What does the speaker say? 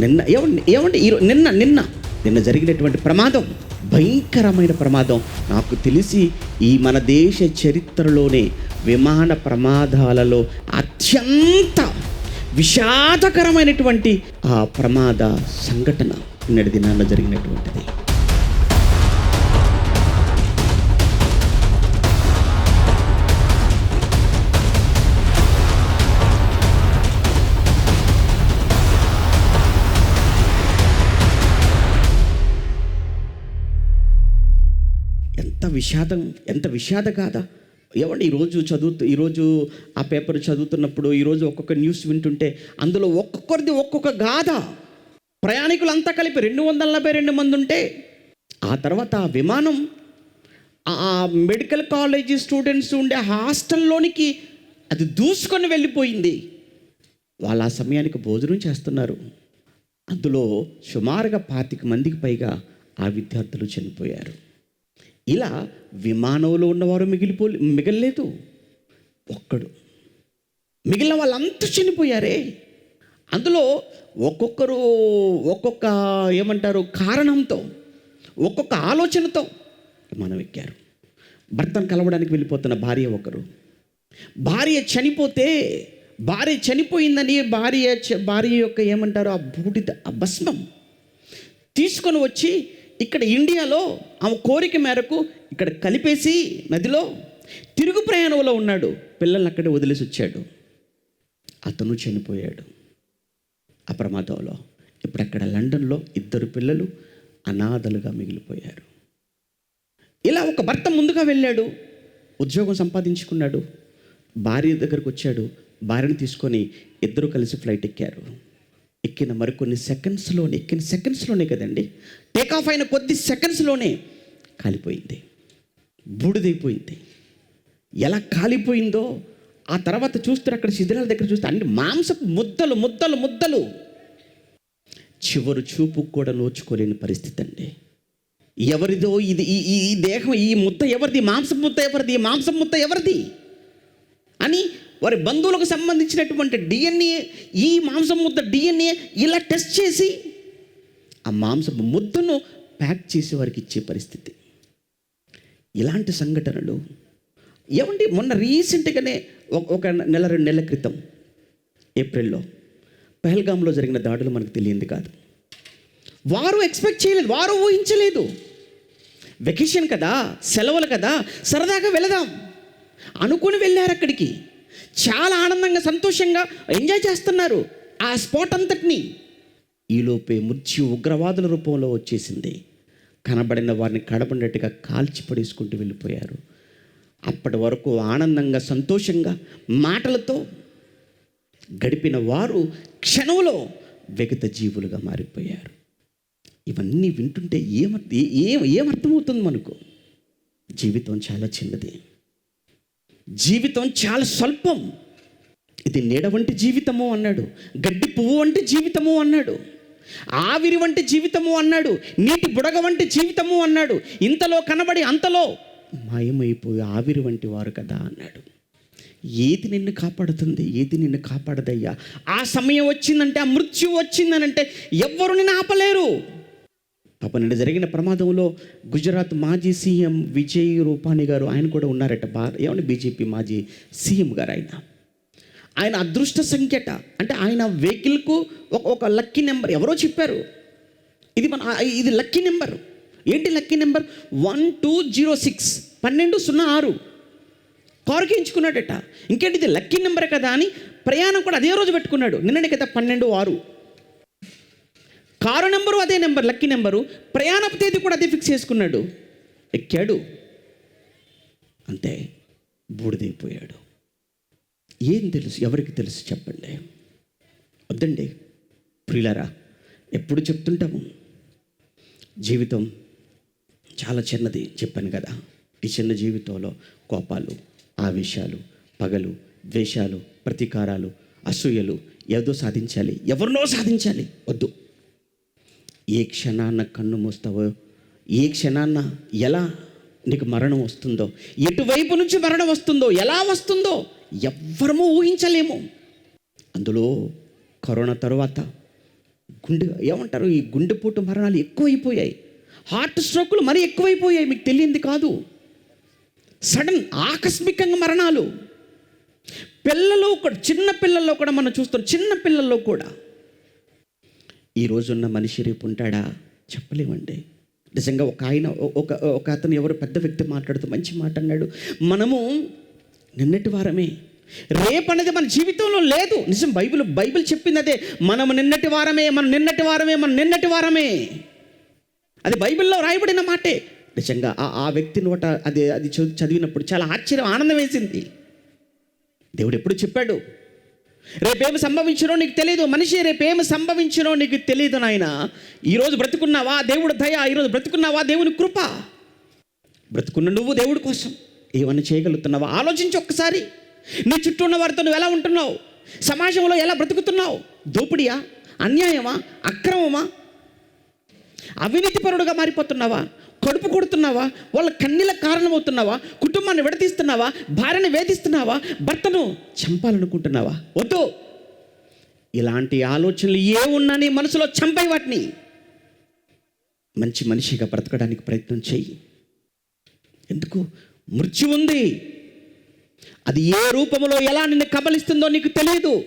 నిన్న ఏమండి ఏమండి ఈరోజు నిన్న నిన్న నిన్న జరిగినటువంటి ప్రమాదం భయంకరమైన ప్రమాదం. నాకు తెలిసి ఈ మన దేశ చరిత్రలోనే విమాన ప్రమాదాలలో అత్యంత విషాదకరమైనటువంటి ఆ ప్రమాద సంఘటన నిన్నటి దినాల్లో జరిగినటువంటిది. విషాదం ఎంత విషాద కాదా? ఏమండి ఈరోజు చదువుతూ ఈరోజు ఆ పేపర్ చదువుతున్నప్పుడు ఈరోజు ఒక్కొక్క న్యూస్ వింటుంటే అందులో ఒక్కొక్కరిది ఒక్కొక్క గాథ. ప్రయాణికులంతా కలిపి రెండు వందల నలభై రెండు మంది ఉంటే ఆ తర్వాత ఆ విమానం ఆ మెడికల్ కాలేజీ స్టూడెంట్స్ ఉండే హాస్టల్లోనికి అది దూసుకొని వెళ్ళిపోయింది. వాళ్ళు ఆ సమయానికి భోజనం చేస్తున్నారు. అందులో సుమారుగా పాతిక మందికి పైగా ఆ విద్యార్థులు చనిపోయారు. ఇలా విమానంలో ఉన్నవారు మిగిలిపో మిగలలేదు. ఒక్కడు. మిగిలిన వాళ్ళంతా చనిపోయారే. అందులో ఒక్కొక్కరు ఒక్కొక్క ఏమంటారు కారణంతో ఒక్కొక్క ఆలోచనతో మనం ఎక్కారు. భర్తను కలవడానికి వెళ్ళిపోతున్న భార్య ఒకరు. భార్య చనిపోతే భార్య చనిపోయిందని భార్య భార్య యొక్క ఏమంటారు ఆ బూడిద ఆ భస్మం తీసుకొని వచ్చి ఇక్కడ ఇండియాలో ఆమె కోరిక మేరకు ఇక్కడ కలిపేసి నదిలో తిరుగు ప్రయాణంలో ఉన్నాడు. పిల్లల్ని అక్కడే వదిలేసి వచ్చాడు. అతను చనిపోయాడు. ఆ ప్రమాదంలో ఇప్పుడు అక్కడ లండన్లో ఇద్దరు పిల్లలు అనాథలుగా మిగిలిపోయారు. ఇలా ఒక భర్త ముందుగా వెళ్ళాడు. ఉద్యోగం సంపాదించుకున్నాడు. భార్య దగ్గరకు వచ్చాడు. భార్యను తీసుకొని ఇద్దరు కలిసి ఫ్లైట్ ఎక్కారు. ఎక్కిన మరికొన్ని సెకండ్స్లోనే ఎక్కిన సెకండ్స్లోనే కదండి. టేక్ ఆఫ్ అయిన కొద్ది సెకండ్స్లోనే కాలిపోయింది. బూడిదైపోయింది. ఎలా కాలిపోయిందో ఆ తర్వాత చూస్తే అక్కడ శిథిరాల దగ్గర చూస్తే అన్ని మాంసపు ముద్దలు ముద్దలు ముద్దలు. చివరి చూపు కూడా నోచుకోలేని పరిస్థితి అండి. ఎవరిదో ఇది ఈ ఈ దేహం ఈ ముద్ద ఎవరిది? మాంసం ముద్ద ఎవరిది? మాంసం ముద్ద ఎవరిది? అని వారి బంధువులకు సంబంధించినటువంటి డిఎన్ఏ ఈ మాంసం ముద్ద డిఎన్ఏ ఇలా టెస్ట్ చేసి ఆ మాంసపు ముద్దను ప్యాక్ చేసి వారికి ఇచ్చే పరిస్థితి. ఇలాంటి సంఘటనలు ఏమండి? మొన్న రీసెంట్గానే ఒక- ఒక నెల రెండు నెలల క్రితం ఏప్రిల్లో పహల్గామ్లో జరిగిన దాడులు మనకు తెలియంది కాదు. వారు ఎక్స్పెక్ట్ చేయలేదు వారు ఊహించలేదు. వెకేషన్ కదా సెలవులు కదా సరదాగా వెళదాం అనుకుని వెళ్ళారు అక్కడికి. చాలా ఆనందంగా సంతోషంగా ఎంజాయ్ చేస్తున్నారు. ఆ స్పాట్ అంతటిని ఈలోపే మృత్యు ఉగ్రవాదుల రూపంలో వచ్చేసింది. కనబడిన వారిని కడపడినట్టుగా కాల్చి పడేసుకుంటూ వెళ్ళిపోయారు. అప్పటి వరకు ఆనందంగా సంతోషంగా మాటలతో గడిపిన వారు క్షణంలో విగత జీవులుగా మారిపోయారు. ఇవన్నీ వింటుంటే ఏమర్థ ఏం ఏమర్థమవుతుంది మనకు? జీవితం చాలా చిన్నది. జీవితం చాలా స్వల్పం. ఇది నీడ వంటి జీవితము అన్నాడు. గడ్డి పువ్వు వంటి జీవితము అన్నాడు. ఆవిరి వంటి జీవితము అన్నాడు. నీటి బుడగ వంటి జీవితము అన్నాడు. ఇంతలో కనబడి అంతలో మాయమైపోయి ఆవిరి వంటి వారు కదా అన్నాడు. ఏది నిన్ను కాపాడుతుంది? ఏది నిన్ను కాపాడదయ్యా? ఆ సమయం వచ్చిందంటే ఆ మృత్యు వచ్చిందనంటే ఎవ్వరు నిన్ను ఆపలేరు. పాప నిన్న జరిగిన ప్రమాదంలో గుజరాత్ మాజీ సీఎం విజయ్ రూపాని గారు ఆయన కూడా ఉన్నారట. బా ఏమంటే బీజేపీ మాజీ సీఎం గారు ఆయన? ఆయన అదృష్ట సంఖ్యట. అంటే ఆయన వెహికల్కు ఒక ఒక లక్కీ నెంబర్ ఎవరో చెప్పారు. ఇది మన ఇది లక్కీ నెంబర్. ఏంటి lucky number? One two zero six పన్నెండు సున్నా ఆరు. కారుకి ఎంచుకున్నాడట. ఇంకేంటి ఇది లక్కీ నెంబర్ కదా అని ప్రయాణం కూడా అదే రోజు పెట్టుకున్నాడు. నిన్ననే కదా పన్నెండు ఆరు. కారు నెంబరు అదే నెంబర్ లక్కీ నెంబరు. ప్రయాణపు తేదీ కూడా అదే ఫిక్స్ చేసుకున్నాడు. ఎక్కాడు. అంతే. బూడిదైపోయాడు. ఏం తెలుసు? ఎవరికి తెలుసు చెప్పండి. వద్దండి. ప్రియులారా ఎప్పుడు చెప్తుంటాము? జీవితం చాలా చిన్నది చెప్పాను కదా. ఈ చిన్న జీవితంలో కోపాలు ఆవేశాలు పగలు ద్వేషాలు ప్రతీకారాలు అసూయలు ఏదో సాధించాలి? ఎవరినో సాధించాలి? వద్దు. ఏ క్షణాన్న కన్ను మూస్తావో? ఏ క్షణాన్న ఎలా నీకు మరణం వస్తుందో? ఎటువైపు నుంచి మరణం వస్తుందో? ఎలా వస్తుందో ఎవ్వరము ఊహించలేము. అందులో కరోనా తర్వాత గుండె ఏమంటారు? ఈ గుండెపోటు మరణాలు ఎక్కువైపోయాయి. హార్ట్ స్ట్రోకులు మరీ ఎక్కువైపోయాయి. మీకు తెలియంది కాదు. సడన్ ఆకస్మికంగా మరణాలు. పిల్లలు కూడా చిన్న పిల్లల్లో కూడా మనం చూస్తాం చిన్న పిల్లల్లో కూడా. ఈ రోజున్న మనిషి రేపు ఉంటాడా? చెప్పలేమండి. నిజంగా ఒక ఆయన ఒక ఒక అతను ఎవరు పెద్ద వ్యక్తి మాట్లాడుతూ మంచి మాట అన్నాడు. మనము నిన్నటి వారమే. రేపు అనేది మన జీవితంలో లేదు. నిజం బైబిల్ బైబిల్ చెప్పింది అదే మనం నిన్నటి వారమే మనం నిన్నటి వారమే మనం నిన్నటి వారమే. అది బైబిల్లో రాయబడిన మాటే. నిజంగా ఆ ఆ వ్యక్తి నోట అది అది చదివినప్పుడు చాలా ఆశ్చర్యం ఆనందం వేసింది. దేవుడు ఎప్పుడు చెప్పాడు? రేపేమి సంభవించినో నీకు తెలియదు మనిషి రేపేమి సంభవించినో నీకు తెలియదు నాయన. ఈరోజు బ్రతుకున్నావా? దేవుడు దయ. ఈరోజు బ్రతుకున్నావా? దేవుని కృప. బ్రతుకున్న నువ్వు దేవుడి కోసం. ఏమన్నా చేయగలుగుతున్నావా? ఆలోచించి ఒక్కసారి. నీ చుట్టూ ఉన్న వారితో నువ్వు ఎలా ఉంటున్నావు? సమాజంలో ఎలా బ్రతుకుతున్నావు? దోపిడియా? అన్యాయమా? అక్రమమా? అవినీతిపరుడుగా మారిపోతున్నావా? కడుపు కొడుతున్నావా? వాళ్ళ కన్నీల కారణమవుతున్నావా? కుటుంబాన్ని విడతీస్తున్నావా భార్యను వేధిస్తున్నావా? భర్తను చంపాలనుకుంటున్నావా? వద్దు. ఇలాంటి ఆలోచనలు ఏ ఉన్నా నీ మనసులో చంపై వాటిని. మంచి మనిషిగా బ్రతకడానికి ప్రయత్నం చేయి ఎందుకు? మృత్యు ఉంది. అది ఏ రూపంలో ఎలా నిన్ను కబలిస్తుందో నీకు తెలియదు.